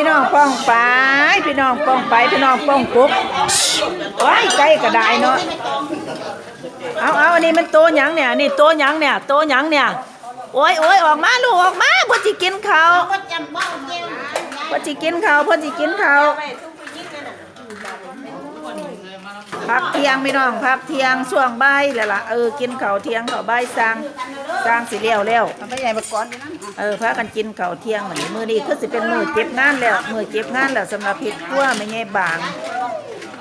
พี่น้องป้องไปพี่น้องป้องไปพี่น้องป้องปุ๊บว้ยใกล้กระไดเนาะเอาเอาอันนี้มันโตหยังเนี่ยนี่โตหยังเนี่ยโตหยังเนี่ยโอ้ยโอ้ยออกมาลูกออกมาพ่อจิกินเจ้าพ่อจิกินเขาพ่อจิกินเขาพักเที่ยงพี่น้องพักเที่ยงช่วงบ่ายแล้วล่ะเออกินเขาเที่ยงเขาวบ่ายสร้างสร้างสิเลี้ยวแล้วไม่ใหญ่มาก่อนนะ เออพากันกินเข้าวเที่ยงวันนี้มื้อนี้คือสิเป็นมือเก็บงานแล้วมือเก็บงานแล้วสำหรับเฮ็ดครัวไม่ใหญ่บาง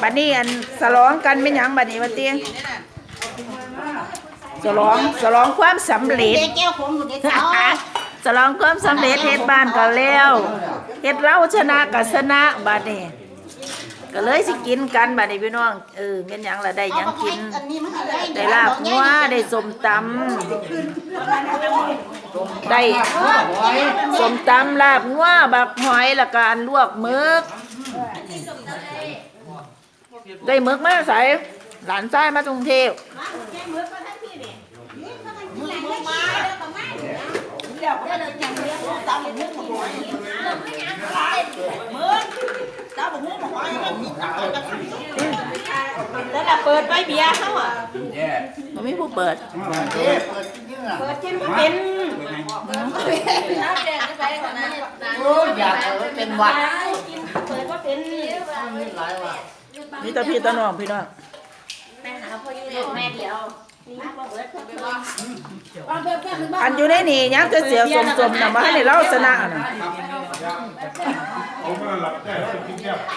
บัดนี้อันฉลองกันเป็นหยังบัดนี้ว่าติฉลองฉลองความสำเร็จ เจ้าผมอยู่ในเสาฉลองความสำเร็จเฮ็ดบ้านก็แล้วเฮ็ดเราชนะก็ชนะบัดนี้ก็เลยสิกินกันบัดนี้พี่น้องเออแม่นหยังล่ะได้หยังกิน อันนี้มันอะไรได้ลาบงัวได้สมตำ ได้สมตำลาบงัวบักหอยล้วก็อันลวกมึก ได้มึกมาใส่หลานชายมาจากรุงเทพแล้วล่ะเปิดไว้เบียร์เขาอะมันไม่ผู้เปิด เปิดกินก็เป็น อยากเป็นวัดเปิดก็เป็นนี่ตาพี่ตาน้องพี่น้องแม่หาพ่ออยู่แม่เดียวนี่พ่อเปิดอันอยู่ในนี่ยังจะเสียสมสมๆนะมาให้ในเราชนะน่ะ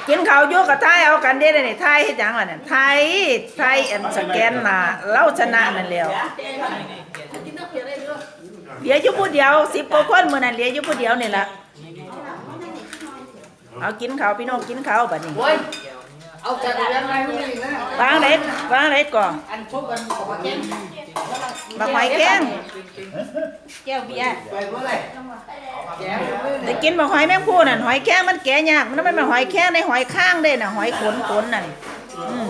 กินข้าวอยู่กับไทยเอากันได้เลยนี่ไทยเฮ็ดหยังล่ะเนี่ยไทยไทยอันสแกนหน้าเราชนะนั่นแล้ว เหลืออยู่ผู้เดียวสิบกว่าคนมื้อนั้นเหลืออยู่ผู้เดียวนี่ล่ะเอากินข้าวพี่น้องกินข้าวบัดนี้โอ้ยเอาจะได้ยังไงไม่ได้นะวางเล็กวางเล็กก่อนอันพบกันของมาเก็บบักหอยแข้งแก้วเบียร์ไปเมื่อไหร่แก้วได้กินบักหอยแมงผู้นั่นหอยแข้งมันแกะยากมันไม่เป็นหอยแข้งในหอยข้างเด้น่ะหอยขนขนนั่นอืม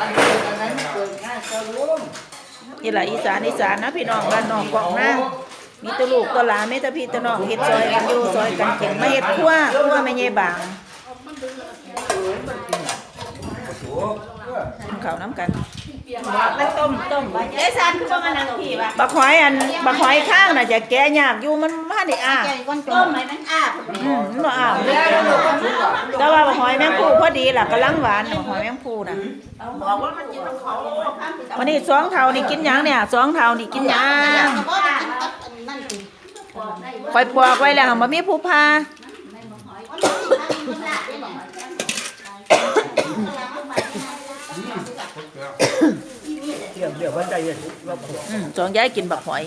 อันนี้อันนั้นเกิดง่ายจะรู้ นี่แหละอีสานอีสานนะพี่น้องบ้านน้องกองนะมีแตลูกตัวหลานมีแตพี่แตน้องเฮ็ดซอยกันอยู่ซอยกันเก่งมาเฮ็ดครัวครัวไม่ใหญ่บางกินข้าวน้ำกันมันต้มต้มไว้เอ้ซันคือว่ามันอะไรพี่วะบักหอยอันบักหอยข้างน่ะจะแกะยากอยู่มัน มาได้อ้าแกวันต้มไหมมันอาบอืมมันบ่อ้าแต่ว่าบักหอยแมงผู้พอดีล่ะกำลังหวานบักหอยแมงผู้น่ะบอกว่ามันกินเขาวันนี้สองเท่านี่กินหยังเนี่ยสองเท่านี่กินหยังเพราะมันกินกับนั่นสิคอยปอกไว้แล้วบ่มีผู้พาอืมสองยายกินบักหอย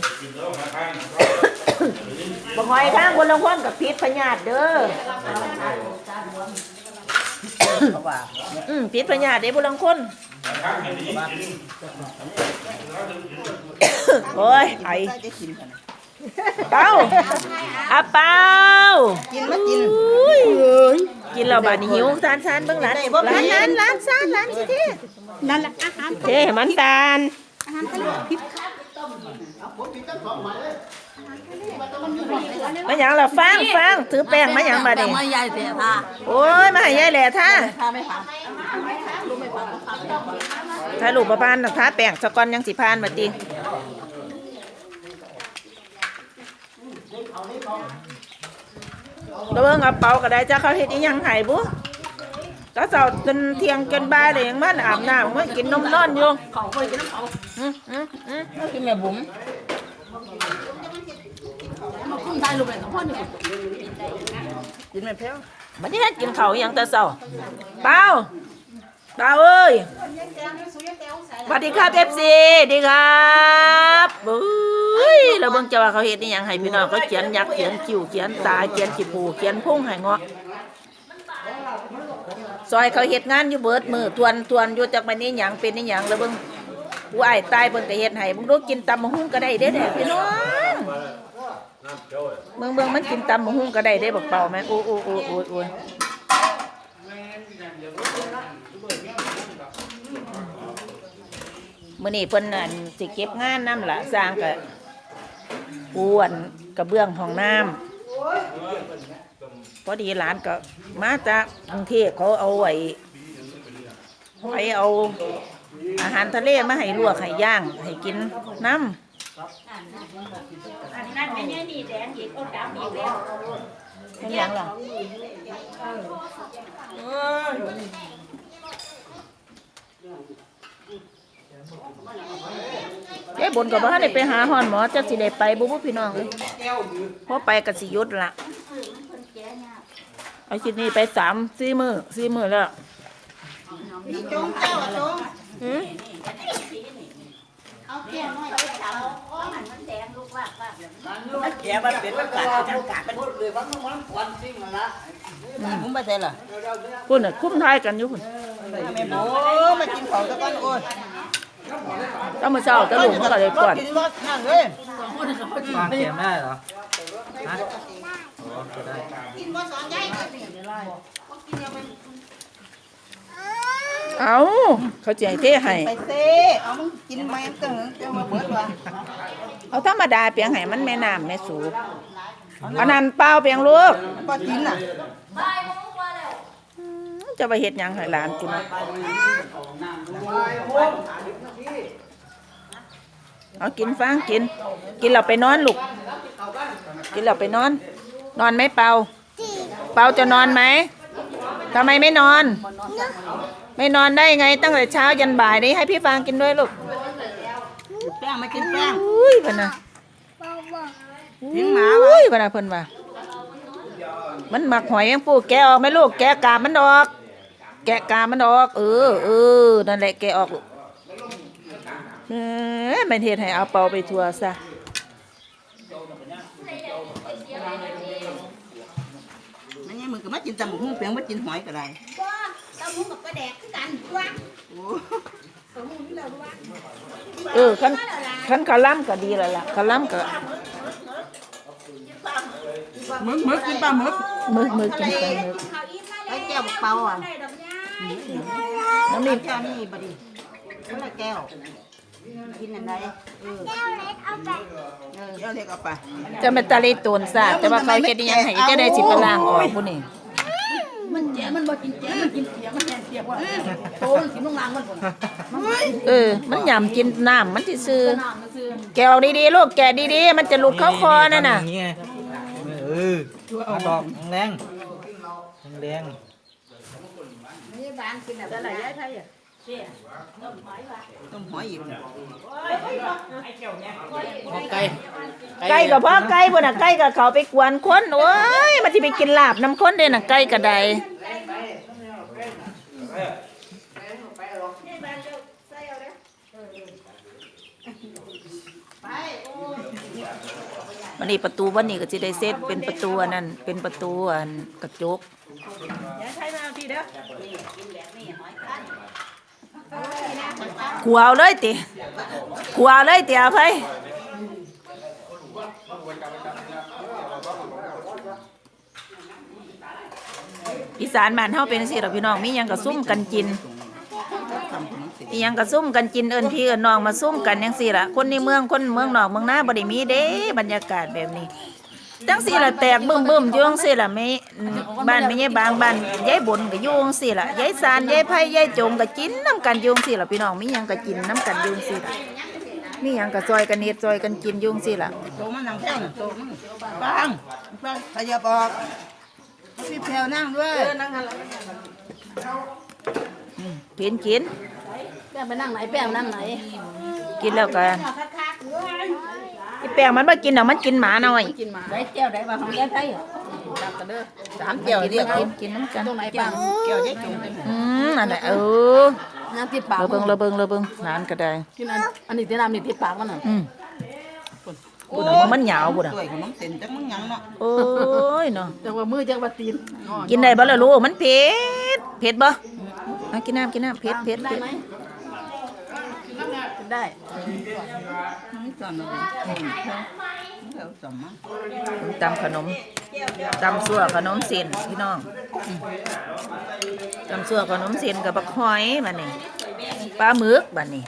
บักหอยข้างคนละคนกับพิษพญาติเด้อเพราะว่าอืมพิษพญาติเด้บุลังคนโอ้ยไอเป้าอาเป้ากินมากินอุ้ยกินแล้วบาดนี้หิวซานซานเบิ่งหลานหลานหลานหลานซานหลานสิเท่นั่นแหละอาหารเท่ให้มันตาลอาหารทะเลพิษ มาหยังล่ะฟังฟังถือแป้งมาหยังบาดนี้ ไม่ใหญ่เสียท่าโอ้ยมาให้ยายแหล่ท่าท่าไม่ผ่านถ้าลูกประพานน่ะทาแป้งสะก่อนยังสิพานบัดนี้แล้วเบิ่งเอาเป๋าก็ได้จ้าเขาเฮ็ดอีหยังให้บุก็เจ้าจนเที่ยงจนบ่ายเลยยังมันอาบน้ำมันกินนมนอนอยู่เขาเคยกินน้ำเขาอืมอืมอืม กินแม่บุ๋ม คุณได้ลูกเลยน้องพ่อหนึ่งกินไม่แพ้วบัดนี้กินข้าวอีหยังแต่เช้าเปล่าเปล่าเอ้ยสวัสดีครับเอฟซีดีครับบุ้ยเราเบิ่งจะว่าเขาเฮ็ดนี่ยังให้พี่น้องเขาเขียนยักษ์เขียนคิ้วเขียนตาเขียนขี้ปูเขียนพุ่งให้เงาะซอยเขาเฮ็ดงานอยู่เบิดมือทวนทวนอยู่จากมันนี่หยังเป็นนี่หยังแล้วเบิ่งผู้อ้ายตายเบิ่งก็เฮ็ดให้เบิ่งดูกินตำมะฮุ่งก็ได้เด้เด้พี่น้อง เบิ่งเบิ่งมันกินตำมะฮุ่งก็ได้เด้บักเปล่าแม่โอ้โอ้โอ้โอ้โอ้มื้อนี้เพิ่นนั่นสิเก็บงานน้ำละสร้างก็อ้วนกระเบื้องห้องน้ำพอดีหลานก็มาจากกรุงเทพเขาเอาไว้ไว้เอาอาหารทะเลมาให้ลวกให้ย่าง ให้กินน้อั นนั้นไม่ใช่นี่แดงอีกเอาดำอีกแล้วำเป็นหยังล่ะเจ๊บนกับว่าได้ไปหาหอนหมอจะสิได้ไปบุบุพี่น้องเอ้ยพอไปกับสิหยุดละเอาชิ้นนี้ไปสามสี่มือสี่มือแล้วจงเจ้าจงหืม เอาแก้วน้อยเอาเสาอ๋อมันมันแดงลูกว่าว่าแบบนี้มันแก่มันเป็นมันกัดจังกัดมันพูดเลยว่ามันมันควันซิ่งมันละมึงไปเสร็จเหรอคุณน่ะคุ้มทายกันอยู่คุณแม่หมูมากินของตะก้อนโอ้ยต้องมาเช้าตะลุงเขาก็เลยก่อนกินรสนั่งเลยวางเกมได้เหรอฮะอ๋อก็ได้กินว่าสอนใหญ่ เอาเขาจะให้เทให้ไปเซ่เอามึงกินไหมตึงจะมาเบิดวะเอาธรรมดาเปียงให้มันแม่น้ำแม่สูบอันนั้นเปล่าเปียงลูกก็กินน่ะอืมจะไปเฮ็ดหยังให้หลานกูนะเอากินฟางกิน กินเราไปนอนลูกกินเราไปนอน นอนไหมเปล่าเปล่าจะนอนไหมทำไมไม่นอน ไม่นอนได้ไงตั้งแต่เช้ายันบ่ายนี้ให้พี่ฟางกินด้วยลูกแป้งมากินแป้งอุ้ยพะนะทิ้งหมาอุ้ยพะนะเพิ่นว่ามันหมักหอยแมงปูแกะออกไหมลูกแกะกาบมันออก แกะกาบมันออก เออเออนั่นแหละแกะออกลูกเออมันเฮ็ดให้เอาเปาไปทัวซะมันยังมึงก็มากินตำหุ้งเปียงมากินหอยก็ได้ ว่าตามุกกับปลาแดกคือกันว่าโอ้เออคันคันขะล่ำก็ดีแล้วล่ะขะล่ำก็มึกมึกกินปลาหมึกมือมือกินไปมือเขาอิ่มมาไอ้แล้วแก้วเปล่าอะได้ดอกยาน้ำมีแก้วนี่บดีคนละแก้วกินอันใดเออแก้วเล็กเอาไปเออแก้วเล็กเอาไปจะเป็นตะลิตูนซะแต่ว่าเขาเฮ็ดอิหยังให้จะได้สิไปล้างออกผู้นี่มันแจ๋มันบ่กินแจ๋มันกินเสีย มันแทนเสียว่าโตมันกินต้องล้างมันก่อนเออ มันยำกินน้ำมันสิซื้อแกะออกดีๆลูกแกะดีๆ มันจะหลุดเข้าคอนั่นน่ะอย่างเงี้ยเออเอาดอกแรงแรงต้มหอยอีกไก่ไก่กับพ่อไก่พุ่นน่ะไก่กับเขาไปกวนคนโอ้ย มันสิไปกินลาบน้ำคนเด้น่ะไก่กระได วันนี้ประตูวันนี้ก็สิได้เซตเป็นประตูอันนั้นเป็นประตูอันกระจกขัวเอาเลยติขวเอาเลยติเอาไป อีสานบ้านเฮาเป็นจังซี่ดอพี่น้องมีหยังก็ซุ่มกันกินมีหยังก็ซุ่มกันกินเอิ้นพี่เอิ้นน้องมาซุ่มกันจังซี่ล่ะคนในเมืองคนเมืองนอกเมืองหน้าบ่ได้มีเด้บรรยากาศแบบนี้จังซี่ละแตกบึ้มๆอยู่จังซี่ละแม่บ้านแม่ยายบางบ้านยายบนก็อยู่จังซี่ละยายสานยายไผยายจงก็กินน้ำกันอยู่จังซี่ละพี่น้องมีหยังก็กินน้ำกันอยู่จังซี่ละมีหยังก็ซอยกันเฮ็ดซอยกันกินอยู่จังซี่ละโตมันนังแก้วน่ะโตมันปังปังขยับออก พี่แพรวนั่งด้วยเพียนกินแป้งไปนั่งไหนแป้งนั่งไหนกินแล้วก็คักๆเว้ยไอ้แป้งมันบ่กินดอกมันกินหมาหน่อยกินมาได้แก้วได้ว่าของยายไทยอะจับกันเด้อสามแก้วกินเรียกกินกินน้ำกันตรงไหนปังแก้วยัยจงอืมนั่นแหละเออน้ำติดปากระเบิงระเบิงระเบิงนานก็ได้กินอันอันนี้ที่น้ำนี่ติดปากมันน่ะอื มบุญอะมันหยาวบุญอะด้วยขนมเส้นจังมึงยังเนาะโอ้ยเนาะจังว่ามือจังว่าตีนกินได้บ่ล่ะลูกมันเผ็ดเผ็ดบ่เอากินน้ำกินน้ำเผ็ดเผ็ดได้เผ็ดไหมกินได้ไม่จำเลยเอาจำมาตำขนมตำซั่วขนมเส้นพี่น้องอืมตำซั่วขนมเส้นกับบักหอยบัดนี้ปลาหมึกบัดนี้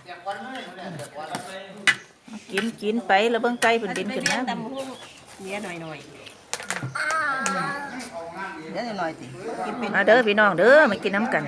กินกินไปแล้วเบื้องไก่เป็นดินกันนะเนี้ยหน่อยหน่อยเดี๋ยวหน่อยสิมาเด้อพี่น้องเด้อมากินน้ำกัน